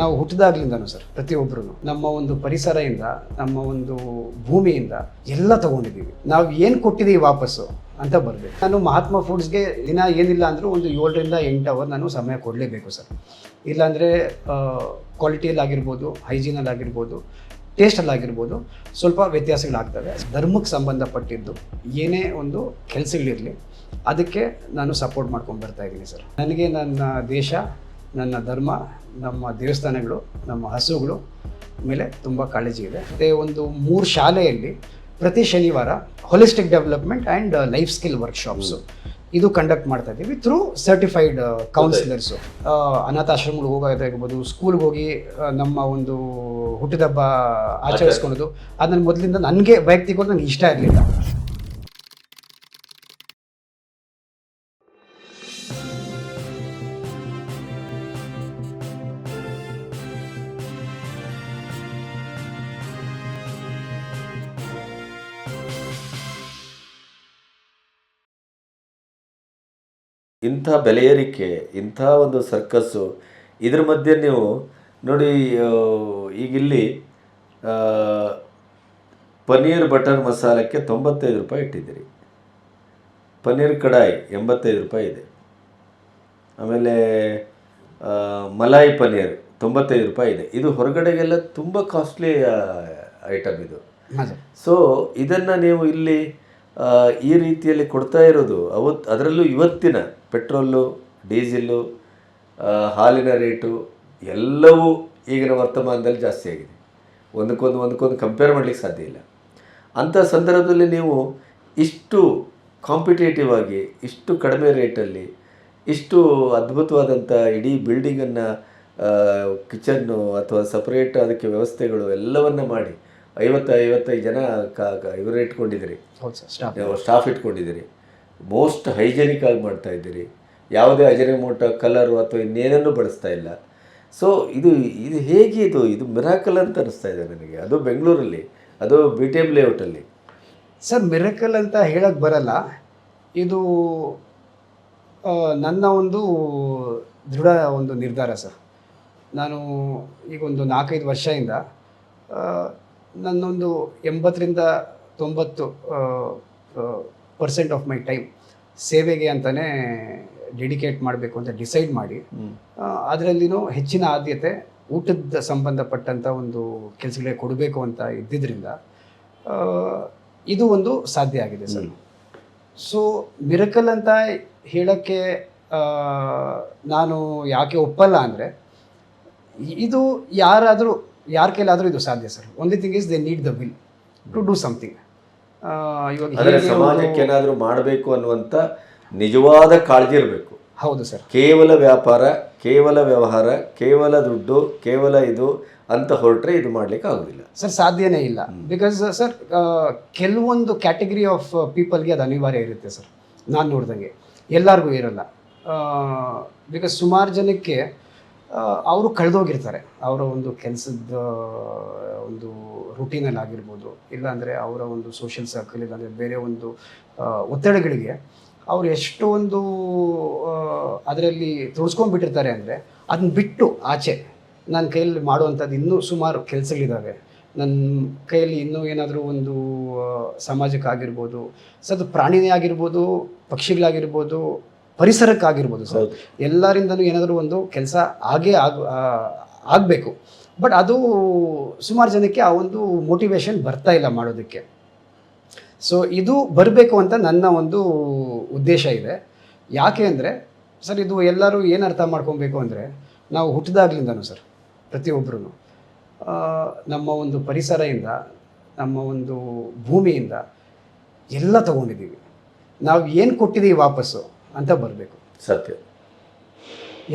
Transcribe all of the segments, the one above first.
ನಾವು ಹುಟ್ಟಿದಾಗ್ಲಿಂದನೂ ಸರ್ ಪ್ರತಿಯೊಬ್ಬರು ನಮ್ಮ ಒಂದು ಪರಿಸರದಿಂದ ನಮ್ಮ ಒಂದು ಭೂಮಿಯಿಂದ ಎಲ್ಲ ತಗೊಂಡಿದ್ದೀವಿ. ನಾವು ಏನು ಕೊಟ್ಟಿದ್ದೀವಿ ವಾಪಸ್ಸು ಅಂತ ಬರಬೇಕು. ನಾನು ಮಹಾತ್ಮ ಫುಡ್ಸ್ಗೆ ದಿನ ಏನಿಲ್ಲ ಅಂದರೂ ಒಂದು ಏಳರಿಂದ ಎಂಟು ಅವರ್ ನಾನು ಸಮಯ ಕೊಡಲೇಬೇಕು ಸರ್. ಇಲ್ಲಾಂದರೆ ಕ್ವಾಲಿಟಿಯಲ್ಲಿ ಆಗಿರ್ಬೋದು ಹೈಜೀನಲ್ಲಿ ಆಗಿರ್ಬೋದು ಟೇಸ್ಟಲ್ಲಿ ಆಗಿರ್ಬೋದು ಸ್ವಲ್ಪ ವ್ಯತ್ಯಾಸಗಳಾಗ್ತವೆ. ಧರ್ಮಕ್ಕೆ ಸಂಬಂಧಪಟ್ಟಿದ್ದು ಏನೇ ಒಂದು ಕೆಲಸಗಳಿರಲಿ, ಅದಕ್ಕೆ ನಾನು ಸಪೋರ್ಟ್ ಮಾಡ್ಕೊಂಡು ಬರ್ತಾ ಇದ್ದೀನಿ ಸರ್. ನನಗೆ ನನ್ನ ದೇಶ ನನ್ನ ಧರ್ಮ ನಮ್ಮ ದೇವಸ್ಥಾನಗಳು ನಮ್ಮ ಹಸುಗಳು ಮೇಲೆ ತುಂಬ ಕಾಳಜಿ ಇದೆ. ಮತ್ತು ಒಂದು ಮೂರು ಶಾಲೆಯಲ್ಲಿ ಪ್ರತಿ ಶನಿವಾರ holistic development and life skill workshops ಇದು ಕಂಡಕ್ಟ್ ಮಾಡ್ತಾ ಇದ್ದೀವಿ ಥ್ರೂ ಸರ್ಟಿಫೈಡ್ ಕೌನ್ಸಿಲರ್ಸು ಅನಾಥಾಶ್ರಮಗಳು ಹೋಗೋದಾಗಿರ್ಬೋದು ಸ್ಕೂಲ್ಗೆ ಹೋಗಿ ನಮ್ಮ ಒಂದು ಹುಟ್ಟಿದಬ್ಬ ಆಚರಿಸ್ಕೊಳೋದು ಅದನ್ನ ಮೊದಲಿಂದ ನನಗೆ ವೈಯಕ್ತಿಕವಾಗಿ ನನಗೆ ಇಷ್ಟ ಇರಲಿಲ್ಲ. ಇಂಥ ಬೆಲೆ ಏರಿಕೆ ಇಂಥ ಒಂದು ಸರ್ಕಸ್ಸು ಇದ್ರ ಮಧ್ಯೆ ನೀವು ನೋಡಿ ಈಗಿಲ್ಲಿ ಈಗ ಇಲ್ಲಿ ಆ, ಪನ್ನೀರ್ ಬಟರ್ ಮಸಾಲಕ್ಕೆ ತೊಂಬತ್ತೈದು ರೂಪಾಯಿ ಇಟ್ಟಿದ್ದೀರಿ. ಪನ್ನೀರ್ ಕಡಾಯಿ ಎಂಬತ್ತೈದು ರೂಪಾಯಿ ಇದೆ. ಆಮೇಲೆ ಮಲಾಯಿ ಪನ್ನೀರ್ ತೊಂಬತ್ತೈದು ರೂಪಾಯಿ ಇದೆ. ಇದು ಹೊರಗಡೆಗೆಲ್ಲ ತುಂಬ ಕಾಸ್ಟ್ಲಿ ಐಟಮ್ ಇದು. ಸೊ ಇದನ್ನು ನೀವು ಇಲ್ಲಿ ಈ ರೀತಿಯಲ್ಲಿ ಕೊಡ್ತಾ ಇರೋದು ಅವತ್ತು ಅದರಲ್ಲೂ ಇವತ್ತಿನ ಪೆಟ್ರೋಲು ಡೀಸಿಲ್ಲು ಹಾಲಿನ ರೇಟು ಎಲ್ಲವೂ ಈಗಿನ ವರ್ತಮಾನದಲ್ಲಿ ಜಾಸ್ತಿ ಆಗಿದೆ. ಒಂದಕ್ಕೊಂದು ಒಂದಕ್ಕೊಂದು ಕಂಪೇರ್ ಮಾಡಲಿಕ್ಕೆ ಸಾಧ್ಯ ಇಲ್ಲ. ಅಂಥ ಸಂದರ್ಭದಲ್ಲಿ ನೀವು ಇಷ್ಟು ಕಾಂಪಿಟೇಟಿವ್ ಆಗಿ ಇಷ್ಟು ಕಡಿಮೆ ರೇಟಲ್ಲಿ ಇಷ್ಟು ಅದ್ಭುತವಾದಂಥ ಇಡೀ ಬಿಲ್ಡಿಂಗನ್ನು ಕಿಚನ್ನು ಅಥವಾ ಸಪ್ರೇಟ್ ಅದಕ್ಕೆ ವ್ಯವಸ್ಥೆಗಳು ಎಲ್ಲವನ್ನ ಮಾಡಿ ಐವತ್ತು ಐವತ್ತೈದು ಜನ ಕ ಇವರು ಇಟ್ಕೊಂಡಿದ್ದೀರಿ. ಸ್ಟಾಫ್ ಇಟ್ಕೊಂಡಿದ್ದೀರಿ. ಮೋಸ್ಟ್ ಹೈಜೆನಿಕ್ ಆಗಿ ಮಾಡ್ತಾ ಇದ್ದೀರಿ. ಯಾವುದೇ ಅಜನಿಮೋಟ ಕಲರು ಅಥವಾ ಇನ್ನೇನನ್ನು ಬಳಸ್ತಾ ಇಲ್ಲ. ಸೊ ಇದು ಇದು ಹೇಗೆ ಇದು? ಇದು ಮಿರಾಕಲ್ ಅಂತ ಅನಿಸ್ತಾ ಇದೆ ನನಗೆ. ಅದು ಬೆಂಗಳೂರಲ್ಲಿ. ಅದು ಬಿ ಟಿ ಎಂ ಲೇಔಟಲ್ಲಿ. ಸರ್, ಮಿರಕಲ್ ಅಂತ ಹೇಳಕ್ಕೆ ಬರಲ್ಲ. ಇದು ನನ್ನ ಒಂದು ದೃಢ ಒಂದು ನಿರ್ಧಾರ ಸರ್. ನಾನು ಈಗ ಒಂದು ನಾಲ್ಕೈದು ವರ್ಷದಿಂದ ನನ್ನೊಂದು ಎಂಬತ್ತರಿಂದ ತೊಂಬತ್ತು ಪರ್ಸೆಂಟ್ ಆಫ್ ಮೈ ಟೈಮ್ ಸೇವೆಗೆ ಅಂತಲೇ ಡೆಡಿಕೇಟ್ ಮಾಡಬೇಕು ಅಂತ ಡಿಸೈಡ್ ಮಾಡಿ ಅದರಲ್ಲಿನೂ ಹೆಚ್ಚಿನ ಆದ್ಯತೆ ಊಟದ ಸಂಬಂಧಪಟ್ಟಂಥ ಒಂದು ಕೆಲಸಗಳಿಗೆ ಕೊಡಬೇಕು ಅಂತ ಇದ್ದಿದ್ದರಿಂದ ಇದು ಒಂದು ಸಾಧ್ಯ ಆಗಿದೆ ಸರ್. ಸೊ ಮಿರಕಲ್ ಅಂತ ಹೇಳೋಕ್ಕೆ ನಾನು ಯಾಕೆ ಒಪ್ಪಲ್ಲ ಅಂದರೆ ಇದು ಯಾರಾದರೂ ಯಾರ ಕೈಲಾದರೂ ಇದು ಸಾಧ್ಯ sir. Only thing is they need the will to do something ಇವಾಗ ಅಂದರೆ ಸಮಾಜಕ್ಕೆ ಏನಾದರೂ ಮಾಡಬೇಕು ಅನ್ನುವಂಥ ನಿಜವಾದ ಕಾಳಜಿ ಇರಬೇಕು. ಹೌದು ಸರ್. ಕೇವಲ ವ್ಯಾಪಾರ ಕೇವಲ ವ್ಯವಹಾರ ಕೇವಲ ದುಡ್ಡು ಕೇವಲ ಇದು ಅಂತ ಹೊರಟ್ರೆ ಇದು ಮಾಡ್ಲಿಕ್ಕೆ ಆಗೋದಿಲ್ಲ. ಸರ್ ಸಾಧ್ಯನೇ ಇಲ್ಲ. ಬಿಕಾಸ್ ಸರ್ ಕೆಲವೊಂದು ಕ್ಯಾಟಗರಿ ಆಫ್ ಪೀಪಲ್ಗೆ ಅದು ಅನಿವಾರ್ಯ ಇರುತ್ತೆ ಸರ್. ನಾನು ನೋಡ್ದಂಗೆ. ಎಲ್ಲರಿಗೂ ಇರಲ್ಲ. ಬಿಕಾಸ್ ಸುಮಾರು ಜನಕ್ಕೆ ಅವರು ಕಳೆದೋಗಿರ್ತಾರೆ. ಅವರ ಒಂದು ಕೆಲಸದ ಒಂದು ರುಟೀನಲ್ಲಿ ಆಗಿರ್ಬೋದು, ಇಲ್ಲಾಂದರೆ ಅವರ ಒಂದು ಸೋಷಿಯಲ್ ಸರ್ಕಲ್ ಇಲ್ಲಾಂದರೆ ಬೇರೆ ಒಂದು ಒತ್ತಡಗಳಿಗೆ ಅವ್ರು ಎಷ್ಟೊಂದು ಅದರಲ್ಲಿ ತೊಡಸ್ಕೊಂಡ್ಬಿಟ್ಟಿರ್ತಾರೆ ಅಂದರೆ ಅದನ್ನ ಬಿಟ್ಟು ಆಚೆ ನನ್ನ ಕೈಯಲ್ಲಿ ಮಾಡುವಂಥದ್ದು ಇನ್ನೂ ಸುಮಾರು ಕೆಲಸಗಳಿದ್ದಾವೆ ನನ್ನ ಕೈಯಲ್ಲಿ ಇನ್ನೂ ಏನಾದರೂ ಒಂದು ಸಮಾಜಕ್ಕಾಗಿರ್ಬೋದು ಸದ್ ಪ್ರಾಣಿನೇ ಆಗಿರ್ಬೋದು, ಪಕ್ಷಿಗಳಾಗಿರ್ಬೋದು ಪರಿಸರಕ್ಕಾಗಿರ್ಬೋದು ಸರ್. ಎಲ್ಲರಿಂದಲೂ ಏನಾದರೂ ಒಂದು ಕೆಲಸ ಆಗೇ ಆಗ ಆಗಬೇಕು. ಬಟ್ ಅದು ಸುಮಾರು ಜನಕ್ಕೆ ಆ ಒಂದು ಮೋಟಿವೇಶನ್ ಬರ್ತಾ ಇಲ್ಲ ಮಾಡೋದಕ್ಕೆ. ಸೊ ಇದು ಬರಬೇಕು ಅಂತ ನನ್ನ ಒಂದು ಉದ್ದೇಶ ಇದೆ. ಯಾಕೆ ಅಂದರೆ ಸರ್ ಇದು ಎಲ್ಲರೂ ಏನು ಅರ್ಥ ಮಾಡ್ಕೊಬೇಕು ಅಂದರೆ ನಾವು ಹುಟ್ಟಿದಾಗ್ಲಿಂದನೂ ಸರ್ ಪ್ರತಿಯೊಬ್ಬರೂ ನಮ್ಮ ಒಂದು ಪರಿಸರದಿಂದ ನಮ್ಮ ಒಂದು ಭೂಮಿಯಿಂದ ಎಲ್ಲ ತಗೊಂಡಿದ್ದೀವಿ. ನಾವು ಏನು ಕೊಟ್ಟಿದ್ದೀವಿ ವಾಪಸ್ಸು? ಅಂತ ಬರಬೇಕು. ಸತ್ಯ.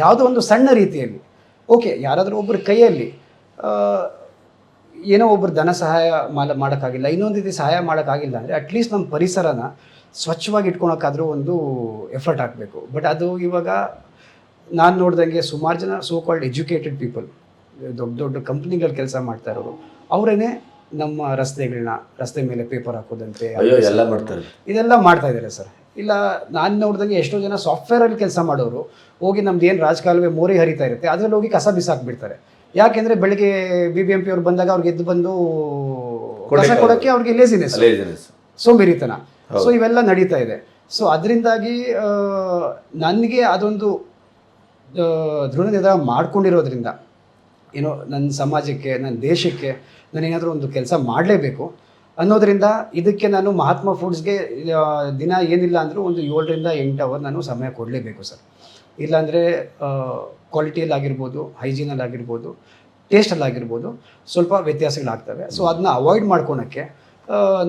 ಯಾವುದೋ ಒಂದು ಸಣ್ಣ ರೀತಿಯಲ್ಲಿ. ಓಕೆ ಯಾರಾದರೂ ಒಬ್ಬರ ಕೈಯಲ್ಲಿ ಏನೋ ಒಬ್ಬರು ಧನ ಸಹಾಯ ಮಾಡ ಮಾಡೋಕ್ಕಾಗಿಲ್ಲ ಇನ್ನೊಂದು ರೀತಿ ಸಹಾಯ ಮಾಡೋಕ್ಕಾಗಿಲ್ಲ ಅಂದರೆ ಅಟ್ಲೀಸ್ಟ್ ನಮ್ಮ ಪರಿಸರನ ಸ್ವಚ್ಛವಾಗಿ ಇಟ್ಕೊಳಕ್ಕಾದರೂ ಒಂದು ಎಫರ್ಟ್ ಹಾಕಬೇಕು. ಬಟ್ ಅದು ಇವಾಗ ನಾನು ನೋಡ್ದಂಗೆ ಸುಮಾರು ಜನ ಸೋ ಕಾಲ್ಡ್ ಎಜುಕೇಟೆಡ್ ಪೀಪಲ್ ದೊಡ್ಡ ದೊಡ್ಡ ಕಂಪ್ನಿಗಳು ಕೆಲಸ ಮಾಡ್ತಾ ಇರೋರು ಅವರೇನೆ ನಮ್ಮ ರಸ್ತೆಗಳನ್ನ ರಸ್ತೆ ಮೇಲೆ ಪೇಪರ್ ಹಾಕೋದಂತೆ ಇದೆಲ್ಲ ಮಾಡ್ತಾ ಇದ್ದಾರೆ ಸರ್. ಇಲ್ಲ ನಾನು ನೋಡಿದಂಗೆ ಎಷ್ಟೋ ಜನ ಸಾಫ್ಟ್ವೇರಲ್ಲಿ ಕೆಲಸ ಮಾಡೋರು ಹೋಗಿ ನಮ್ದು ಏನು ರಾಜಕಾಲುವೆ ಮೋರಿ ಹರಿತಾ ಇರುತ್ತೆ ಅದರಲ್ಲಿ ಹೋಗಿ ಕಸ ಬಿಸಾಕ್ಬಿಡ್ತಾರೆ. ಯಾಕೆಂದ್ರೆ ಬೆಳಿಗ್ಗೆ ಬಿ ಬಿ ಎಂ ಪಿ ಅವ್ರು ಬಂದಾಗ ಅವ್ರಿಗೆ ಎದ್ದು ಬಂದು ಕಸ ಕೊಡಕ್ಕೆ ಅವ್ರಿಗೆ ಲೇಸಿನೆಸ್ ಸೊ ಸೋಂಬೇರಿತನ. ಸೊ ಇವೆಲ್ಲ ನಡೀತಾ ಇದೆ. ಸೊ ಅದರಿಂದಾಗಿ ನನಗೆ ಅದೊಂದು ದೃಢ ನಿರ್ಧಾರ ಮಾಡ್ಕೊಂಡಿರೋದ್ರಿಂದ ಏನೋ ನನ್ನ ಸಮಾಜಕ್ಕೆ ನನ್ನ ದೇಶಕ್ಕೆ ನಾನು ಏನಾದರೂ ಒಂದು ಕೆಲಸ ಮಾಡಲೇಬೇಕು. ಅನ್ನೋದ್ರಿಂದ ಇದಕ್ಕೆ ನಾನು ಮಹಾತ್ಮ ಫುಡ್ಸ್ಗೆ ದಿನ ಏನಿಲ್ಲ ಅಂದರೂ ಒಂದು ಏಳರಿಂದ ಎಂಟು ಅವರ್ ನಾನು ಸಮಯ ಕೊಡಲೇಬೇಕು ಸರ್. ಇಲ್ಲಾಂದರೆ ಕ್ವಾಲಿಟಿಯಲ್ಲಿ ಆಗಿರ್ಬೋದು ಹೈಜೀನಲ್ಲಿ ಆಗಿರ್ಬೋದು ಟೇಸ್ಟಲ್ಲಿ ಆಗಿರ್ಬೋದು, ಸ್ವಲ್ಪ ವ್ಯತ್ಯಾಸಗಳಾಗ್ತವೆ. ಸೊ ಅದನ್ನ ಅವಾಯ್ಡ್ ಮಾಡ್ಕೊಳಕ್ಕೆ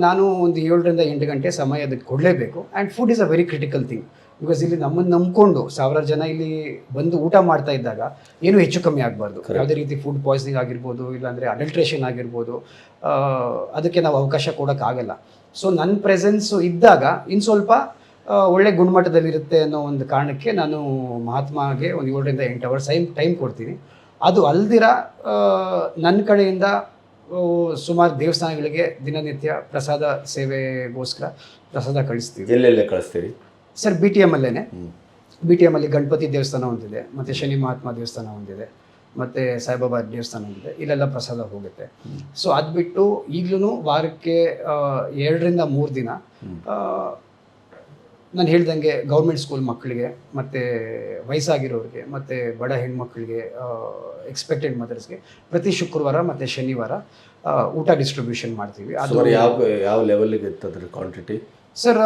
ನಾನು ಒಂದು ಏಳರಿಂದ ಎಂಟು ಗಂಟೆ ಸಮಯ ಅದಕ್ಕೆ ಕೊಡಲೇಬೇಕು. And food is a very critical thing because ಇಲ್ಲಿ ನಮ್ಮನ್ನು ನಂಬಿಕೊಂಡು ಸಾವಿರಾರು ಜನ ಇಲ್ಲಿ ಬಂದು ಊಟ ಮಾಡ್ತಾ ಇದ್ದಾಗ ಏನು ಹೆಚ್ಚು ಕಮ್ಮಿ ಆಗಬಾರ್ದು. ಯಾವುದೇ ರೀತಿ ಫುಡ್ ಪಾಯ್ಸನಿಂಗ್ ಆಗಿರ್ಬೋದು ಇಲ್ಲಾಂದರೆ ಅಡಲ್ಟ್ರೇಷನ್ ಆಗಿರ್ಬೋದು ಅದಕ್ಕೆ ನಾವು ಅವಕಾಶ ಕೊಡೋಕ್ಕಾಗಲ್ಲ. ಸೊ ನನ್ನ ಪ್ರೆಸೆನ್ಸು ಇದ್ದಾಗ ಇನ್ನು ಸ್ವಲ್ಪ ಒಳ್ಳೆ ಗುಣಮಟ್ಟದಲ್ಲಿರುತ್ತೆ ಅನ್ನೋ ಒಂದು ಕಾರಣಕ್ಕೆ ನಾನು ಮಹಾತ್ಮಗೆ ಒಂದು ಏಳರಿಂದ ಎಂಟು ಅವರ್ಸ್ ಟೈಮ್ ಟೈಮ್ ಕೊಡ್ತೀನಿ. ಅದು ಅಲ್ದಿರ ನನ್ನ ಕಡೆಯಿಂದ ಸುಮಾರು ದೇವಸ್ಥಾನಗಳಿಗೆ ದಿನನಿತ್ಯ ಪ್ರಸಾದ ಸೇವೆಗೋಸ್ಕರ ಪ್ರಸಾದ ಕಳಿಸ್ತೀವಿ. ಎಲ್ಲೆಲ್ಲೇ ಕಳಿಸ್ತೀರಿ? ಸರ್ ಬಿ ಟಿ ಎಂ ಅಲ್ಲೇನೆ? ಬಿ ಟಿ ಎಮ್ಮಲ್ಲಿ ಗಣಪತಿ ದೇವಸ್ಥಾನ ಒಂದಿದೆ ಮತ್ತು ಶನಿ ಮಹಾತ್ಮ ದೇವಸ್ಥಾನ ಒಂದಿದೆ ಮತ್ತು ಸಾಯಿಬಾಬಾ ದೇವಸ್ಥಾನ ಒಂದಿದೆ ಇಲ್ಲೆಲ್ಲ ಪ್ರಸಾದ ಹೋಗುತ್ತೆ. ಸೊ ಅದ್ಬಿಟ್ಟು ಈಗಲೂ ವಾರಕ್ಕೆ ಎರಡರಿಂದ ಮೂರು ದಿನ ನಾನು ಹೇಳ್ದಂಗೆ ಗೌರ್ಮೆಂಟ್ ಸ್ಕೂಲ್ ಮಕ್ಕಳಿಗೆ, ಮತ್ತು ವಯಸ್ಸಾಗಿರೋರಿಗೆ, ಮತ್ತು ಬಡ ಹೆಣ್ಮಕ್ಳಿಗೆ ಎಕ್ಸ್ಪೆಕ್ಟೆಡ್ ಮದರ್ಸ್ಗೆ ಪ್ರತಿ ಶುಕ್ರವಾರ ಮತ್ತು ಶನಿವಾರ ಊಟ ಡಿಸ್ಟ್ರಿಬ್ಯೂಷನ್ ಮಾಡ್ತೀವಿ. ಅದು ಯಾವ ಯಾವ ಲೆವೆಲ್ಗೆ ಅದ್ರ ಕ್ವಾಂಟಿಟಿ ಸರ್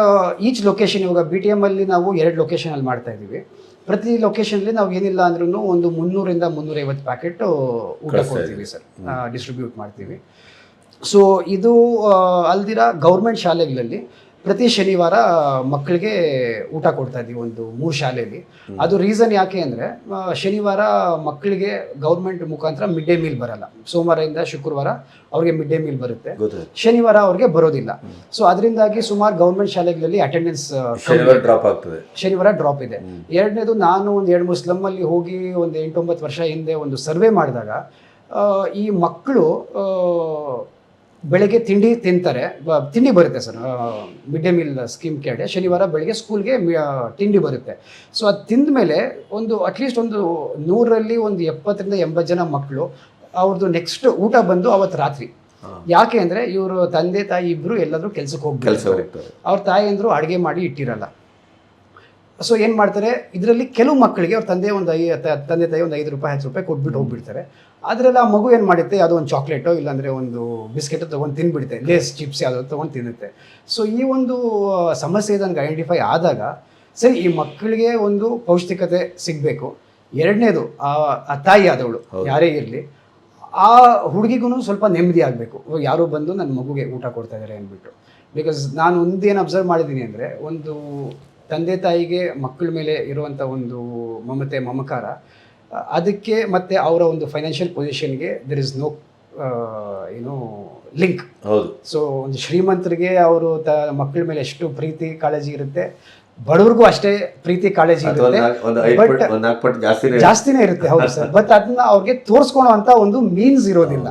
ಈಚ್ ಲೊಕೇಶನ್ ಇವಾಗ ಬಿ ಟಿ ಎಮ್ಮಲ್ಲಿ ನಾವು ಎರಡು ಲೊಕೇಶನಲ್ಲಿ ಮಾಡ್ತಾ ಇದ್ದೀವಿ. ಪ್ರತಿ ಲೊಕೇಶನಲ್ಲಿ ನಾವು ಏನಿಲ್ಲ ಅಂದ್ರೂ ಒಂದು ಮುನ್ನೂರಿಂದ ಮುನ್ನೂರೈವತ್ತು ಪ್ಯಾಕೆಟ್ ಊಟ ಕೊಡ್ತೀವಿ ಸರ್ ಡಿಸ್ಟ್ರಿಬ್ಯೂಟ್ ಮಾಡ್ತೀವಿ. ಸೊ ಇದು ಅಲ್ದಿರ ಗೌರ್ಮೆಂಟ್ ಶಾಲೆಗಳಲ್ಲಿ ಪ್ರತಿ ಶನಿವಾರ ಮಕ್ಕಳಿಗೆ ಊಟ ಕೊಡ್ತಾ ಇದ್ದೀವಿ ಒಂದು ಮೂರು ಶಾಲೆಯಲ್ಲಿ. ಅದು ರೀಸನ್ ಯಾಕೆ ಅಂದರೆ ಶನಿವಾರ ಮಕ್ಕಳಿಗೆ ಗೌರ್ಮೆಂಟ್ ಮುಖಾಂತರ ಮಿಡ್ ಡೇ ಮೀಲ್ ಬರಲ್ಲ. ಸೋಮವಾರದಿಂದ ಶುಕ್ರವಾರ ಅವ್ರಿಗೆ ಮಿಡ್ ಡೇ ಮೀಲ್ ಬರುತ್ತೆ. ಶನಿವಾರ ಅವ್ರಿಗೆ ಬರೋದಿಲ್ಲ. ಸೊ ಅದರಿಂದಾಗಿ ಸುಮಾರು ಗೌರ್ಮೆಂಟ್ ಶಾಲೆಗಳಲ್ಲಿ ಅಟೆಂಡೆನ್ಸ್ ಶನಿವಾರ ಡ್ರಾಪ್ ಆಗ್ತದೆ. ಶನಿವಾರ ಡ್ರಾಪ್ ಇದೆ. ಎರಡನೇದು ನಾನು ಒಂದು ಎರಡು ಮೂರು ಸ್ಲಮ್ಮಲ್ಲಿ ಹೋಗಿ ಒಂದು ಎಂಟೊಂಬತ್ತು ವರ್ಷ ಹಿಂದೆ ಒಂದು ಸರ್ವೆ ಮಾಡಿದಾಗ ಈ ಮಕ್ಕಳು ಬೆಳಗ್ಗೆ ತಿಂಡಿ ತಿಂತಾರೆ. ತಿಂಡಿ ಬರುತ್ತೆ sir. Mid day meal scheme ಕೆಳಗೆ ಶನಿವಾರ ಬೆಳಗ್ಗೆ ಸ್ಕೂಲ್ಗೆ ತಿಂಡಿ ಬರುತ್ತೆ. ಸೊ ಅದು ತಿಂದ ಮೇಲೆ ಒಂದು ಅಟ್ಲೀಸ್ಟ್ ಒಂದು ನೂರರಲ್ಲಿ ಒಂದು ಎಪ್ಪತ್ತರಿಂದ ಎಂಬತ್ತು ಜನ ಮಕ್ಕಳು ಅವ್ರದ್ದು ನೆಕ್ಸ್ಟ್ ಊಟ ಬಂದು ಅವತ್ತು ರಾತ್ರಿ. ಯಾಕೆ ಅಂದರೆ ಇವರು ತಂದೆ ತಾಯಿ ಇಬ್ಬರು ಎಲ್ಲಾದರೂ ಕೆಲಸಕ್ಕೆ ಕೆಲ್ಸಕ್ಕೆ ಕೆಲಸ ಅವ್ರ ತಾಯಿ ಅಂದರು ಅಡುಗೆ ಮಾಡಿ ಇಟ್ಟಿರಲ್ಲ. ಸೊ ಏನು ಮಾಡ್ತಾರೆ? ಇದರಲ್ಲಿ ಕೆಲವು ಮಕ್ಕಳಿಗೆ ಅವ್ರ ತಂದೆ ಒಂದು ಐ ತಂದೆ ತಾಯಿ ಒಂದು ಐದು ರೂಪಾಯಿ ಹತ್ತು ರೂಪಾಯಿ ಕೊಟ್ಬಿಟ್ಟು ಹೋಗ್ಬಿಡ್ತಾರೆ. ಅದರಲ್ಲಿ ಆ ಮಗು ಏನು ಮಾಡುತ್ತೆ ಯಾವುದೋ ಒಂದು ಚಾಕ್ಲೇಟೋ ಇಲ್ಲಾಂದರೆ ಒಂದು ಬಿಸ್ಕೆಟ್ ತೊಗೊಂಡು ತಿನ್ಬಿಡುತ್ತೆ. ಲೇಸ್ ಚಿಪ್ಸ್ ಯಾವುದೋ ತೊಗೊಂಡು ತಿನ್ನುತ್ತೆ. ಸೊ ಈ ಒಂದು ಸಮಸ್ಯೆ ನನಗೆ ಐಡೆಂಟಿಫೈ ಆದಾಗ ಸರಿ ಈ ಮಕ್ಕಳಿಗೆ ಒಂದು ಪೌಷ್ಟಿಕತೆ ಸಿಗಬೇಕು. ಎರಡನೇದು ಆ ತಾಯಿ ಆದವಳು ಯಾರೇ ಇರಲಿ ಆ ಹುಡುಗಿಗೂ ಸ್ವಲ್ಪ ನೆಮ್ಮದಿ ಆಗಬೇಕು. ಯಾರೋ ಬಂದು ನನ್ನ ಮಗುಗೆ ಊಟ ಕೊಡ್ತಾ ಇದ್ದಾರೆ ಅಂದ್ಬಿಟ್ಟು ಬಿಕಾಸ್ ನಾನು ಒಂದೇನು ಅಬ್ಸರ್ವ್ ಮಾಡಿದ್ದೀನಿ ಅಂದರೆ ಒಂದು ತಂದೆ ತಾಯಿಗೆ ಮಕ್ಕಳ ಮೇಲೆ ಇರುವಂಥ ಒಂದು ಮಮತೆ ಮಮಕಾರ ಅದಕ್ಕೆ ಮತ್ತೆ ಅವರ ಒಂದು ಫೈನಾನ್ಷಿಯಲ್ ಪೊಸಿಷನ್ಗೆ ದರ್ ಇಸ್ ನೋ ಏನು ಲಿಂಕ್ ಹೌದು. ಸೊ ಒಂದು ಶ್ರೀಮಂತರಿಗೆ ಅವರು ತ ಮಕ್ಕಳ ಮೇಲೆ ಎಷ್ಟು ಪ್ರೀತಿ ಕಾಳಜಿ ಇರುತ್ತೆ? ಬಡವ್ರಿಗೂ ಅಷ್ಟೇ ಪ್ರೀತಿ ಕಾಳಜಿ ಇರುತ್ತೆ. ಜಾಸ್ತಿನೇ ಇರುತ್ತೆ. ಹೌದು ಸರ್ ಬಟ್ ಅದನ್ನ ಅವ್ರಿಗೆ ತೋರಿಸ್ಕೊಳೋ ಅಂತ ಒಂದು ಮೀನ್ಸ್ ಇರೋದಿಲ್ಲ.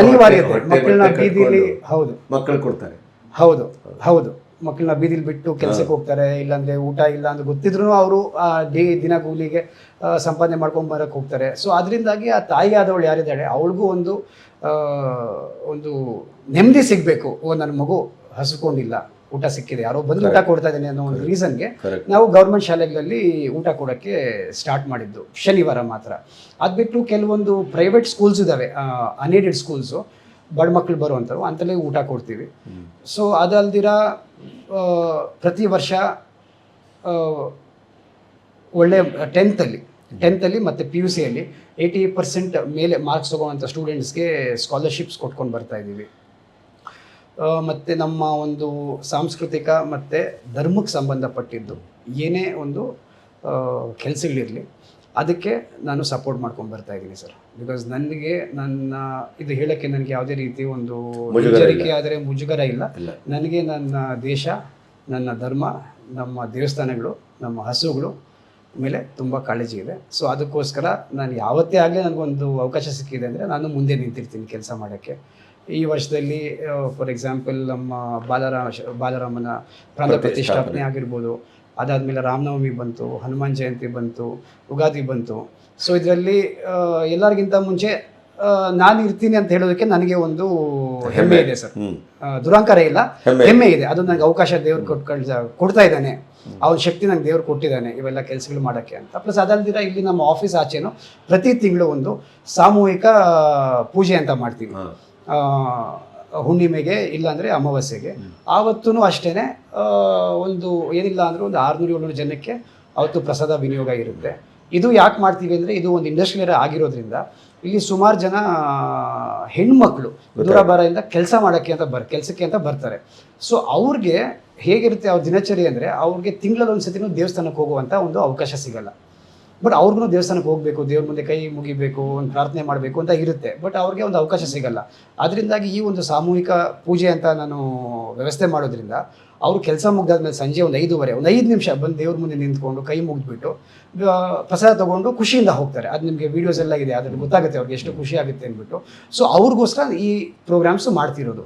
ಅನಿವಾರ್ಯತೆ. ಮಕ್ಕಳನ್ನ ಬೀದಿಲಿ ಹೌದು. ಮಕ್ಕಳು ಕೊಡ್ತಾರೆ. ಹೌದು ಹೌದು. ಮಕ್ಕಳನ್ನ ಬೀದಿಲಿ ಬಿಟ್ಟು ಕೆಲಸಕ್ಕೆ ಹೋಗ್ತಾರೆ ಇಲ್ಲಾಂದ್ರೆ ಊಟ ಇಲ್ಲ ಅಂತ ಗೊತ್ತಿದ್ರು ಅವರು ಡೇ ದಿನ ಕೂಲಿಗೆ ಸಂಪಾದನೆ ಮಾಡ್ಕೊಂಡು ಬರಕ್ ಹೋಗ್ತಾರೆ. ಸೊ ಅದರಿಂದಾಗಿ ಆ ತಾಯಿ ಆದವಳು ಯಾರಿದ್ದಾಳೆ ಅವಳಿಗೂ ಒಂದು ಒಂದು ನೆಮ್ಮದಿ ಸಿಗಬೇಕು. ಓ ನನ್ನ ಮಗು ಹಸ್ಕೊಂಡಿಲ್ಲ ಊಟ ಸಿಕ್ಕಿದೆ ಯಾರೋ ಬಂದು ಊಟ ಕೊಡ್ತಾ ಇದ್ದಾನೆ ಅನ್ನೋ ಒಂದು ರೀಸನ್ಗೆ ನಾವು ಗೌರ್ಮೆಂಟ್ ಶಾಲೆಗಳಲ್ಲಿ ಊಟ ಕೊಡೋಕ್ಕೆ ಸ್ಟಾರ್ಟ್ ಮಾಡಿದ್ದು ಶನಿವಾರ ಮಾತ್ರ. ಅದು ಬಿಟ್ಟು ಕೆಲವೊಂದು ಪ್ರೈವೇಟ್ ಸ್ಕೂಲ್ಸ್ ಇದ್ದಾವೆ ಅನ್ಏಡೆಡ್ ಸ್ಕೂಲ್ಸು ಬಡ ಮಕ್ಕಳು ಬರುವಂಥವು ಅಂತಲೇ ಊಟ ಕೊಡ್ತೀವಿ. ಸೊ ಅದಲ್ದಿರ ಪ್ರತಿ ವರ್ಷ ಒಳ್ಳೆಯ ಒಳ್ಳೆ ಟೆಂತಲ್ಲಿ ಟೆಂತಲ್ಲಿ ಮತ್ತು ಪಿ ಯು ಸಿಯಲ್ಲಿ ಏಯ್ಟಿ ಪರ್ಸೆಂಟ್ ಮೇಲೆ ಮಾರ್ಕ್ಸ್ ತೊಗೊಳ್ಳುವಂಥ ಸ್ಟೂಡೆಂಟ್ಸ್ಗೆ ಸ್ಕಾಲರ್ಶಿಪ್ಸ್ ಕೊಟ್ಕೊಂಡು ಬರ್ತಾ ಇದ್ದೀವಿ. ಮತ್ತೆ ನಮ್ಮ ಒಂದು ಸಾಂಸ್ಕೃತಿಕ ಮತ್ತು ಧರ್ಮಕ್ಕೆ ಸಂಬಂಧಪಟ್ಟಿದ್ದು ಏನೇ ಒಂದು ಕೆಲಸಗಳಿರಲಿ ಅದಕ್ಕೆ ನಾನು ಸಪೋರ್ಟ್ ಮಾಡ್ಕೊಂಡು ಬರ್ತಾ ಇದ್ದೀನಿ ಸರ್. ಬಿಕಾಸ್ ನನಗೆ ನನ್ನ ಇದು ಹೇಳೋಕ್ಕೆ ನನಗೆ ಯಾವುದೇ ರೀತಿ ಒಂದು ಮುಜುಗರಿಕೆ. ಆದರೆ ಮುಜುಗರ ಇಲ್ಲ. ಇಲ್ಲ. ನನಗೆ ನನ್ನ ದೇಶ ನನ್ನ ಧರ್ಮ ನಮ್ಮ ದೇವಸ್ಥಾನಗಳು ನಮ್ಮ ಹಸುಗಳು ಮೇಲೆ ತುಂಬ ಕಾಳಜಿ ಇದೆ. ಸೊ ಅದಕ್ಕೋಸ್ಕರ ನಾನು ಯಾವತ್ತೇ ಆಗಲಿ ನನಗೊಂದು ಅವಕಾಶ ಸಿಕ್ಕಿದೆ ಅಂದರೆ ನಾನು ಮುಂದೆ ನಿಂತಿರ್ತೀನಿ ಕೆಲಸ ಮಾಡೋಕ್ಕೆ. ಈ ವರ್ಷದಲ್ಲಿ ಫಾರ್ ಎಕ್ಸಾಂಪಲ್ ನಮ್ಮ ಬಾಲರಾಮ ಬಾಲರಾಮನ ಪ್ರಾಂತ ಪ್ರತಿಷ್ಠಾಪನೆ ಆಗಿರ್ಬೋದು. ಅದಾದಮೇಲೆ ರಾಮನವಮಿ ಬಂತು ಹನುಮಾನ್ ಜಯಂತಿ ಬಂತು ಉಗಾದಿ ಬಂತು. ಸೊ ಇದರಲ್ಲಿ ಎಲ್ಲರಿಗಿಂತ ಮುಂಚೆ ನಾನು ಇರ್ತೀನಿ ಅಂತ ಹೇಳೋದಕ್ಕೆ ನನಗೆ ಒಂದು ಹೆಮ್ಮೆ ಇದೆ ಸರ್. ದುರಾಂಕಾರ ಇಲ್ಲ. ಹೆಮ್ಮೆ. ಇದೆ. ಅದು ನನಗೆ ಅವಕಾಶ ದೇವ್ರು ಕೊಟ್ಟು ಕೊಡ್ತಾ ಇದ್ದಾನೆ. ಅವನ ಶಕ್ತಿ ನಂಗೆ ದೇವ್ರು ಕೊಟ್ಟಿದ್ದಾನೆ ಇವೆಲ್ಲ ಕೆಲಸಗಳು ಮಾಡೋಕ್ಕೆ ಅಂತ. ಪ್ಲಸ್ ಅದಲ್ದಿರ ಇಲ್ಲಿ ನಮ್ಮ ಆಫೀಸ್ ಆಚೆನು ಪ್ರತಿ ತಿಂಗಳು ಒಂದು ಸಾಮೂಹಿಕ ಪೂಜೆ ಅಂತ ಮಾಡ್ತೀವಿ. ಆ, ಹುಣ್ಣಿಮೆಗೆ ಇಲ್ಲಾಂದರೆ ಅಮಾವಾಸ್ಯೆಗೆ. ಆವತ್ತೂ ಅಷ್ಟೇ ಒಂದು ಏನಿಲ್ಲ ಅಂದರೆ ಒಂದು ಆರುನೂರು ಏಳ್ನೂರು ಜನಕ್ಕೆ ಅವತ್ತು ಪ್ರಸಾದ ವಿನಿಯೋಗ ಇರುತ್ತೆ. ಇದು ಯಾಕೆ ಮಾಡ್ತೀವಿ ಅಂದರೆ ಇದು ಒಂದು ಇಂಡಸ್ಟ್ರಿಯಲ್ ಆಗಿರೋದ್ರಿಂದ ಇಲ್ಲಿ ಸುಮಾರು ಜನ ಹೆಣ್ಮಕ್ಳು ದೂರ ಬರದಿಂದ ಕೆಲಸ ಮಾಡೋಕ್ಕೆ ಅಂತ ಬರ್ ಕೆಲಸಕ್ಕೆ ಅಂತ ಬರ್ತಾರೆ. ಸೊ ಅವ್ರಿಗೆ ಹೇಗಿರುತ್ತೆ ಅವ್ರ ದಿನಚರಿ ಅಂದರೆ ಅವ್ರಿಗೆ ತಿಂಗಳಲ್ಲಿ ಒಂದು ಸತಿನೂ ದೇವಸ್ಥಾನಕ್ಕೆ ಹೋಗುವಂಥ ಒಂದು ಅವಕಾಶ ಸಿಗಲ್ಲ. ಬಟ್ ಅವ್ರಿಗೂ ದೇವಸ್ಥಾನಕ್ಕೆ ಹೋಗಬೇಕು, ದೇವ್ರ ಮುಂದೆ ಕೈ ಮುಗಿಬೇಕು, ಒಂದು ಪ್ರಾರ್ಥನೆ ಮಾಡಬೇಕು ಅಂತ ಇರುತ್ತೆ. ಬಟ್ ಅವ್ರಿಗೆ ಒಂದು ಅವಕಾಶ ಸಿಗಲ್ಲ. ಅದರಿಂದಾಗಿ ಈ ಒಂದು ಸಾಮೂಹಿಕ ಪೂಜೆ ಅಂತ ನಾನು ವ್ಯವಸ್ಥೆ ಮಾಡೋದ್ರಿಂದ ಅವರು ಕೆಲಸ ಮುಗ್ದಾದ್ಮೇಲೆ ಸಂಜೆ ಒಂದು ಐದೂವರೆ, ಒಂದು ಐದು ನಿಮಿಷ ಬಂದು ದೇವ್ರ ಮುಂದೆ ನಿಂತ್ಕೊಂಡು ಕೈ ಮುಗಿದ್ಬಿಟ್ಟು ಪ್ರಸಾದ ತಗೊಂಡು ಖುಷಿಯಿಂದ ಹೋಗ್ತಾರೆ. ಅದು ನಿಮಗೆ ವೀಡಿಯೋಸ್ ಎಲ್ಲ ಇದೆ ಅದ್ರಲ್ಲಿ ಗೊತ್ತಾಗುತ್ತೆ ಅವ್ರಿಗೆ ಎಷ್ಟು ಖುಷಿ ಆಗುತ್ತೆ ಅಂದ್ಬಿಟ್ಟು. ಸೊ ಅವ್ರಿಗೋಸ್ಕರ ಈ ಪ್ರೋಗ್ರಾಮ್ಸು ಮಾಡ್ತಿರೋದು.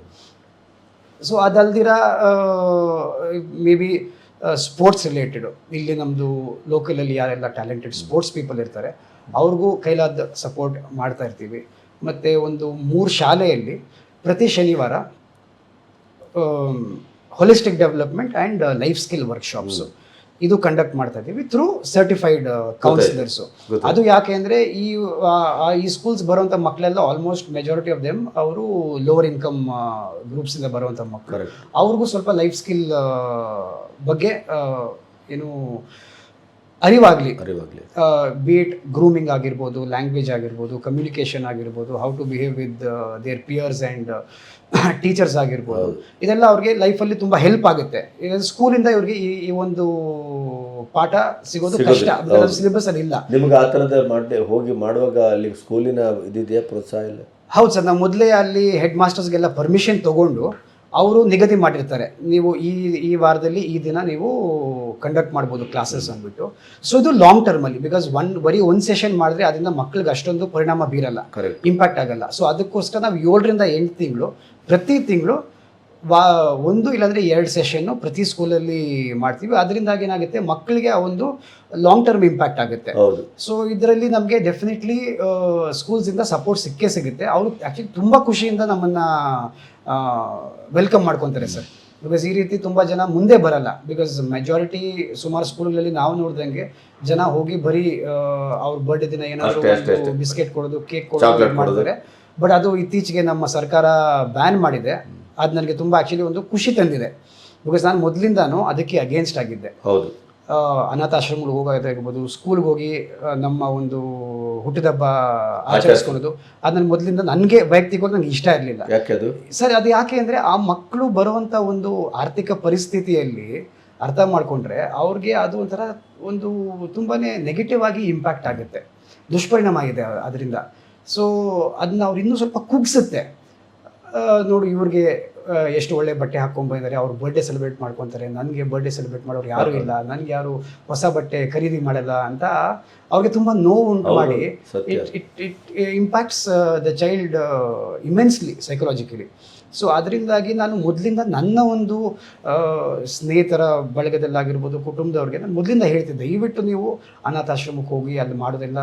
ಸೊ ಅದಲ್ದಿರ ಮೇ ಬಿ ಸ್ಪೋರ್ಟ್ಸ್ ರಿಲೇಟೆಡು ಇಲ್ಲಿ ನಮ್ಮದು ಲೋಕಲಲ್ಲಿ ಯಾರೆಲ್ಲ ಟ್ಯಾಲೆಂಟೆಡ್ ಸ್ಪೋರ್ಟ್ಸ್ ಪೀಪಲ್ ಇರ್ತಾರೆ, ಅವ್ರಿಗೂ ಕೈಲಾದ ಸಪೋರ್ಟ್ ಮಾಡ್ತಾ ಇರ್ತೀವಿ. ಮತ್ತು ಒಂದು ಮೂರು ಶಾಲೆಯಲ್ಲಿ ಪ್ರತಿ ಶನಿವಾರ holistic development and life skill workshops ಇದು ಕಂಡಕ್ಟ್ ಮಾಡ್ತಾ ಇದ್ದೀವಿ ಥ್ರೂ ಸರ್ಟಿಫೈಡ್ ಕೌನ್ಸಿಲರ್ಸು ಅದು ಯಾಕೆ ಅಂದರೆ ಈ ಈ ಸ್ಕೂಲ್ಸ್ ಬರುವಂಥ ಮಕ್ಕಳೆಲ್ಲ ಆಲ್ಮೋಸ್ಟ್ ಮೆಜಾರಿಟಿ ಆಫ್ ದೆಮ್ ಅವರು ಲೋವರ್ ಇನ್ಕಮ್ ಗ್ರೂಪ್ಸಿಂದ ಬರುವಂಥ ಮಕ್ಕಳು Correct. ಅವ್ರಿಗೂ ಸ್ವಲ್ಪ ಲೈಫ್ ಸ್ಕಿಲ್ ಬಗ್ಗೆ ಏನು ಅರಿವಾಗಲಿ. ಅರಿವಾಗ್ಲಿ. ಬೀಟ್ ಗ್ರೂಮಿಂಗ್ ಆಗಿರ್ಬೋದು ಲ್ಯಾಂಗ್ವೇಜ್ ಆಗಿರ್ಬೋದು ಕಮ್ಯುನಿಕೇಷನ್ ಆಗಿರ್ಬೋದು how to behave with their peers and teachers ಆಗಿರ್ಬೋದು. ಇದೆಲ್ಲ ಅವ್ರಿಗೆ ಲೈಫಲ್ಲಿ ತುಂಬ ಹೆಲ್ಪ್ ಆಗುತ್ತೆ. ಸ್ಕೂಲಿಂದ ಇವ್ರಿಗೆ ಈ ಒಂದು ಪಾಠ ಸಿಗೋದು ಕಷ್ಟ. ಸಿಲೆಬಸ್ ಅಲ್ಲಿ ಇಲ್ಲ. ನಿಮ್ಗೆ ಆ ಥರದ ಮಾಡಿ ಹೋಗಿ ಮಾಡುವಾಗ ಅಲ್ಲಿ ಸ್ಕೂಲಿನ ಇದಿದೆಯಾ ಪ್ರೋತ್ಸಾಹ ಇಲ್ಲ? ಹೌದು ಸರ್ ನಾವು ಮೊದಲೇ ಅಲ್ಲಿ ಹೆಡ್ ಮಾಸ್ಟರ್ಸ್ಗೆಲ್ಲ ಪರ್ಮಿಷನ್ ತಗೊಂಡು ಅವರು ನಿಗದಿ ಮಾಡಿರ್ತಾರೆ. ನೀವು ಈ ಈ ವಾರದಲ್ಲಿ ಈ ದಿನ ನೀವು ಕಂಡಕ್ಟ್ ಮಾಡ್ಬೋದು ಕ್ಲಾಸಸ್ ಅಂದ್ಬಿಟ್ಟು. ಸೊ ಇದು ಲಾಂಗ್ ಟರ್ಮಲ್ಲಿ ಬಿಕಾಸ್ ಒನ್ ಬರೀ ಒಂದು ಸೆಷನ್ ಮಾಡಿದ್ರೆ ಅದರಿಂದ ಮಕ್ಳಿಗೆ ಅಷ್ಟೊಂದು ಪರಿಣಾಮ ಬೀರಲ್ಲ. ಇಂಪ್ಯಾಕ್ಟ್ ಆಗಲ್ಲ. ಸೊ ಅದಕ್ಕೋಸ್ಕರ ನಾವು ಏಳರಿಂದ ಎಂಟು ತಿಂಗಳು ಪ್ರತಿ ತಿಂಗಳು ವಾ ಒಂದು ಇಲ್ಲಾಂದರೆ ಎರಡು ಸೆಷನ್ನು ಪ್ರತಿ ಸ್ಕೂಲಲ್ಲಿ ಮಾಡ್ತೀವಿ. ಅದರಿಂದಾಗಿ ಏನಾಗುತ್ತೆ ಮಕ್ಕಳಿಗೆ ಆ ಒಂದು ಲಾಂಗ್ ಟರ್ಮ್ ಇಂಪ್ಯಾಕ್ಟ್ ಆಗುತ್ತೆ. ಸೊ ಇದರಲ್ಲಿ ನಮಗೆ ಡೆಫಿನೆಟ್ಲಿ ಸ್ಕೂಲ್ಸಿಂದ ಸಪೋರ್ಟ್ ಸಿಕ್ಕೇ ಸಿಗುತ್ತೆ. ಅವರು ಆ್ಯಕ್ಚುಲಿ ತುಂಬ ಖುಷಿಯಿಂದ ನಮ್ಮನ್ನು ವೆಲ್ಕಮ್ ಮಾಡ್ಕೊತಾರೆ ಸರ್. ಬಿಕಾಸ್ ಈ ರೀತಿ ತುಂಬ ಜನ ಮುಂದೆ ಬರಲ್ಲ. ಬಿಕಾಸ್ ಮೆಜಾರಿಟಿ ಸುಮಾರು ಸ್ಕೂಲ್ಗಳಲ್ಲಿ ನಾವು ನೋಡ್ದಂಗೆ ಜನ ಹೋಗಿ ಬರೀ ಅವ್ರ ಬರ್ಡೇ ದಿನ ಏನಾದರೂ. ಬಿಸ್ಕೆಟ್ ಕೊಡೋದು ಕೇಕ್ ಕೊಡೋದು. ಮಾಡ್ತಾರೆ ಬಟ್ ಅದು ಇತ್ತೀಚೆಗೆ ನಮ್ಮ ಸರ್ಕಾರ ಬ್ಯಾನ್ ಮಾಡಿದೆ. ಅದು ನನಗೆ ತುಂಬ ಆ್ಯಕ್ಚುಲಿ ಒಂದು ಖುಷಿ ತಂದಿದೆ. ಬಿಕಾಸ್ ನಾನು ಮೊದಲಿಂದಾನು ಅದಕ್ಕೆ ಅಗೇನ್ಸ್ಟ್ ಆಗಿದ್ದೆ. ಹೌದು. ಅನಾಥಾಶ್ರಮಗಳು ಅನಾಥಾಶ್ರಮಗಳಿಗೆ ಹೋಗೋದಾಗಿರ್ಬೋದು ಸ್ಕೂಲ್ಗೆ ಹೋಗಿ ನಮ್ಮ ಒಂದು ಹುಟ್ಟಿದಬ್ಬ ಆಚರಿಸ್ಕೊಳೋದು ಅದು ನನ್ನ ಮೊದಲಿಂದ ನನಗೆ ವೈಯಕ್ತಿಕವಾಗಿ ನನಗೆ ಇಷ್ಟ ಇರಲಿಲ್ಲ. ಯಾಕೆ ಅದು? ಸರ್ ಅದು ಯಾಕೆ ಅಂದರೆ ಆ ಮಕ್ಕಳು ಬರುವಂಥ ಒಂದು ಆರ್ಥಿಕ ಪರಿಸ್ಥಿತಿಯಲ್ಲಿ ಅರ್ಥ ಮಾಡಿಕೊಂಡ್ರೆ ಅವ್ರಿಗೆ ಅದು ಒಂಥರ ಒಂದು ತುಂಬಾ ನೆಗೆಟಿವ್ ಆಗಿ ಇಂಪ್ಯಾಕ್ಟ್ ಆಗುತ್ತೆ. ದುಷ್ಪರಿಣಾಮ ಆಗಿದೆ ಅದರಿಂದ. ಸೊ ಅದನ್ನ ಅವ್ರು ಇನ್ನೂ ಸ್ವಲ್ಪ ಕುಗ್ಸುತ್ತೆ. ನೋಡು ಇವ್ರಿಗೆ ಎಷ್ಟು ಒಳ್ಳೆ ಬಟ್ಟೆ ಹಾಕೊಂಡ್ಬಂದಿದ್ದಾರೆ ಅವ್ರು ಬರ್ಡೇ ಸೆಲೆಬ್ರೇಟ್ ಮಾಡ್ಕೊತಾರೆ. ನನಗೆ ಬರ್ಡೇ ಸೆಲೆಬ್ರೇಟ್ ಮಾಡೋರು ಯಾರೂ ಇಲ್ಲ. ನನಗೆ ಯಾರು ಹೊಸ ಬಟ್ಟೆ ಖರೀದಿ ಮಾಡಲ್ಲ ಅಂತ ಅವ್ರಿಗೆ ತುಂಬ ನೋವು ಉಂಟು ಮಾಡಿ it it it impacts the child immensely psychologically so ಅದರಿಂದಾಗಿ ನಾನು ಮೊದಲಿಂದ ನನ್ನ ಒಂದು ಸ್ನೇಹಿತರ ಬಳಗದಲ್ಲಾಗಿರ್ಬೋದು ಕುಟುಂಬದವ್ರಿಗೆ ನಾನು ಮೊದಲಿಂದ ಹೇಳ್ತಿದ್ದೆ. ದಯವಿಟ್ಟು ನೀವು ಅನಾಥಾಶ್ರಮಕ್ಕೆ ಹೋಗಿ ಅಲ್ಲಿ ಮಾಡೋದೆಲ್ಲ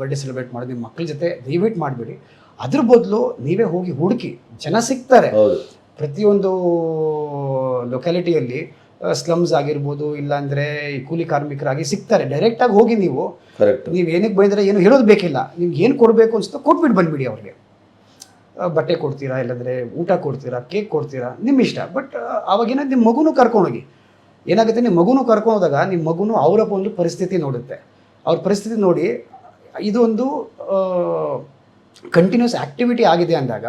ಬರ್ಡೇ ಸೆಲೆಬ್ರೇಟ್ ಮಾಡೋದು ನಿಮ್ಮ ಮಕ್ಕಳ ಜೊತೆ ದಯವಿಟ್ಟು ಮಾಡಿಬಿಡಿ. ಅದ್ರ ಬದಲು ನೀವೇ ಹೋಗಿ ಹುಡುಕಿ ಜನ ಸಿಗ್ತಾರೆ. ಪ್ರತಿಯೊಂದು ಲೊಕ್ಯಾಲಿಟಿಯಲ್ಲಿ ಸ್ಲಮ್ಸ್ ಆಗಿರ್ಬೋದು ಇಲ್ಲಾಂದರೆ ಈ ಕೂಲಿ ಕಾರ್ಮಿಕರಾಗಿ ಸಿಗ್ತಾರೆ. ಡೈರೆಕ್ಟಾಗಿ ಹೋಗಿ ನೀವು ನೀವು ಏನಕ್ಕೆ ಬಂದರೆ ಏನು ಹೇಳೋದು ಬೇಕಿಲ್ಲ. ನಿಮ್ಗೆ ಏನು ಕೊಡಬೇಕು ಅನ್ಸುತ್ತೋ ಕೊಟ್ಬಿಟ್ಟು ಬಂದ್ಬಿಡಿ ಅವ್ರಿಗೆ. ಬಟ್ಟೆ ಕೊಡ್ತೀರಾ ಇಲ್ಲಾಂದರೆ ಊಟ ಕೊಡ್ತೀರಾ ಕೇಕ್ ಕೊಡ್ತೀರಾ ನಿಮ್ಮ ಇಷ್ಟ. ಬಟ್ ಅವಾಗಿನ ನಿಮ್ಮ ಮಗುನೂ ಕರ್ಕೊಂಡೋಗಿ. ಏನಾಗುತ್ತೆ ನಿಮ್ಮ ಮಗುನೂ ಕರ್ಕೊಂಡು ಹೋದಾಗ ನಿಮ್ಮ ಮಗುನೂ ಅವರ ಒಂದು ಪರಿಸ್ಥಿತಿ ನೋಡುತ್ತೆ. ಅವ್ರ ಪರಿಸ್ಥಿತಿ ನೋಡಿ ಇದು ಒಂದು ಕಂಟಿನ್ಯೂಸ್ ಆಕ್ಟಿವಿಟಿ ಆಗಿದೆ ಅಂದಾಗ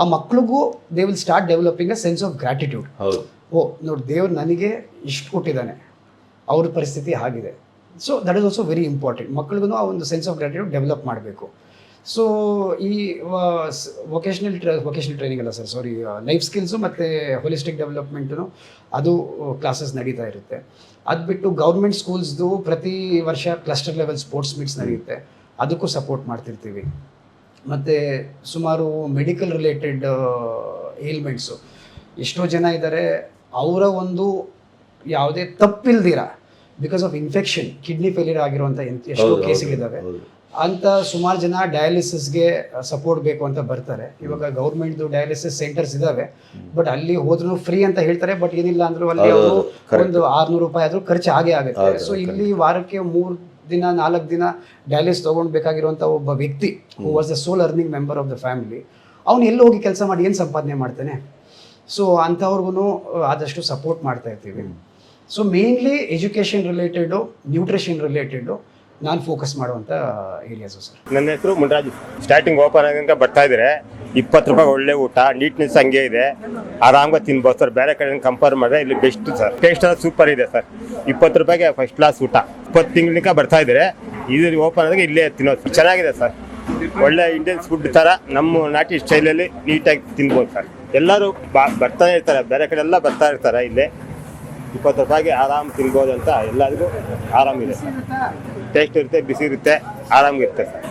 ಆ ಮಕ್ಳಿಗೂ they will start developing a sense of gratitude ಹೌದು. ಓ ನೋಡಿ ದೇವ್ರು ನನಗೆ ಇಷ್ಟು ಕೊಟ್ಟಿದ್ದಾನೆ. ಅವ್ರ ಪರಿಸ್ಥಿತಿ ಆಗಿದೆ. So that is also very important ಮಕ್ಳಿಗೂ ಆ ಒಂದು ಸೆನ್ಸ್ ಆಫ್ ಗ್ರ್ಯಾಟಿಟ್ಯೂಡ್ ಡೆವಲಪ್ ಮಾಡಬೇಕು. ಸೊ ಈ ವೊಕೇಶ್ನಲ್ ಟ್ರೈ ವೊಕೇಶ್ನಲ್ ಟ್ರೈನಿಂಗ್ ಅಲ್ಲ ಸರ್ ಸಾರಿ ಲೈಫ್ ಸ್ಕಿಲ್ಸು ಮತ್ತು ಹೊಲಿಸ್ಟಿಕ್ ಡೆವಲಪ್ಮೆಂಟು ಅದು ಕ್ಲಾಸಸ್ ನಡೀತಾ ಇರುತ್ತೆ. ಅದು ಬಿಟ್ಟು ಗೌರ್ಮೆಂಟ್ ಸ್ಕೂಲ್ಸ್ದು ಪ್ರತಿ ವರ್ಷ ಕ್ಲಸ್ಟರ್ ಲೆವೆಲ್ ಸ್ಪೋರ್ಟ್ಸ್ ಮೀಟ್ಸ್ ನಡೆಯುತ್ತೆ. ಅದಕ್ಕೂ ಸಪೋರ್ಟ್ ಮಾಡ್ತಿರ್ತೀವಿ. ಮತ್ತು ಸುಮಾರು ಮೆಡಿಕಲ್ ರಿಲೇಟೆಡ್ ಏಲ್ಮೆಂಟ್ಸು ಎಷ್ಟೋ ಜನ ಇದ್ದಾರೆ ಅವರ ಒಂದು ಯಾವುದೇ ತಪ್ಪಿಲ್ದಿರ because of infection kidney failure ಆಗಿರುವಂಥ ಎಷ್ಟೋ ಕೇಸ್ಗಳಿದ್ದಾವೆ ಅಂತ ಸುಮಾರು ಜನ ಡಯಾಲಿಸಿಸ್ಗೆ ಸಪೋರ್ಟ್ ಬೇಕು ಅಂತ ಬರ್ತಾರೆ. ಇವಾಗ ಗೌರ್ಮೆಂಟ್ದು ಡಯಾಲಿಸಿಸ್ ಸೆಂಟರ್ಸ್ ಇದ್ದಾವೆ ಬಟ್ ಅಲ್ಲಿ ಹೋದ್ರೂ ಫ್ರೀ ಅಂತ ಹೇಳ್ತಾರೆ ಬಟ್ ಏನಿಲ್ಲ ಅಂದ್ರೂ ಅಲ್ಲಿ ಅವರು ಒಂದು ಆರ್ನೂರು ರೂಪಾಯಿ ಆದರೂ ಖರ್ಚು ಆಗೇ ಆಗುತ್ತೆ. ಸೊ ಇಲ್ಲಿ ವಾರಕ್ಕೆ ಮೂರು ದಿನ ನಾಲ್ಕು ದಿನ ಡಯಾಲಿಸ್ ತೊಗೊಳ್ಬೇಕಾಗಿರುವಂಥ ಒಬ್ಬ ವ್ಯಕ್ತಿ who was the sole earning member of the family ಅವ್ನು ಎಲ್ಲಿ ಹೋಗಿ ಕೆಲಸ ಮಾಡಿ ಏನು ಸಂಪಾದನೆ ಮಾಡ್ತಾನೆ? ಸೊ ಅಂಥವ್ರಿಗೂ ಆದಷ್ಟು ಸಪೋರ್ಟ್ ಮಾಡ್ತಾ ಇರ್ತೀವಿ. So mainly education related nutrition related ನಾನು ಫೋಕಸ್ ಮಾಡುವಂಥ ಏರಿಯಾಸು ಸರ್ ನನ್ನ ಹೆಸರು ಮುನ್ರಾಜ್. ಸ್ಟಾರ್ಟಿಂಗ್ ಓಪನ್ ಆಗಂಗೆ ಬರ್ತಾ ಇದ್ರೆ ಇಪ್ಪತ್ತು ರೂಪಾಯಿ ಒಳ್ಳೆ ಊಟ ನೀಟ್ನೆಸ್ ಹಂಗೆ ಇದೆ. ಆರಾಮಾಗಿ ತಿನ್ಬೋದು ಸರ್. ಬೇರೆ ಕಡೆ ಕಂಪೇರ್ ಮಾಡಿದ್ರೆ ಇಲ್ಲಿ ಬೆಸ್ಟ್ ಸರ್. ಟೇಸ್ಟ್ ಸೂಪರ್ ಇದೆ ಸರ್. ಇಪ್ಪತ್ತು ರೂಪಾಯಿಗೆ ಫಸ್ಟ್ ಕ್ಲಾಸ್ ಊಟ. ಇಪ್ಪತ್ತು ತಿಂಗಳಿಂದ ಬರ್ತಾ ಇದ್ರೆ ಇದು ಓಪನ್ ಆದಾಗ ಇಲ್ಲೇ ತಿನ್ನೋದು ಚೆನ್ನಾಗಿದೆ ಸರ್. ಒಳ್ಳೆ ಇಂಡಿಯನ್ ಫುಡ್ ಥರ ನಮ್ಮ ನಾಟಿ ಸ್ಟೈಲಲ್ಲಿ ನೀಟಾಗಿ ತಿನ್ಬೋದು ಸರ್. ಎಲ್ಲರೂ ಬಾ ಬರ್ತಾನೆ ಇರ್ತಾರೆ. ಬೇರೆ ಕಡೆ ಎಲ್ಲ ಬರ್ತಾ ಇರ್ತಾರೆ ಇಲ್ಲೇ. ಇಪ್ಪತ್ತು ರೂಪಾಯಿಗೆ ಆರಾಮ್ ತಿನ್ಬೋದು ಅಂತ ಎಲ್ಲರಿಗೂ ಆರಾಮಿದೆ ಟೇಸ್ಟ್ ಇರುತ್ತೆ, ಬಿಸಿ ಇರುತ್ತೆ ಆರಾಮಿರುತ್ತೆ ಸರ್.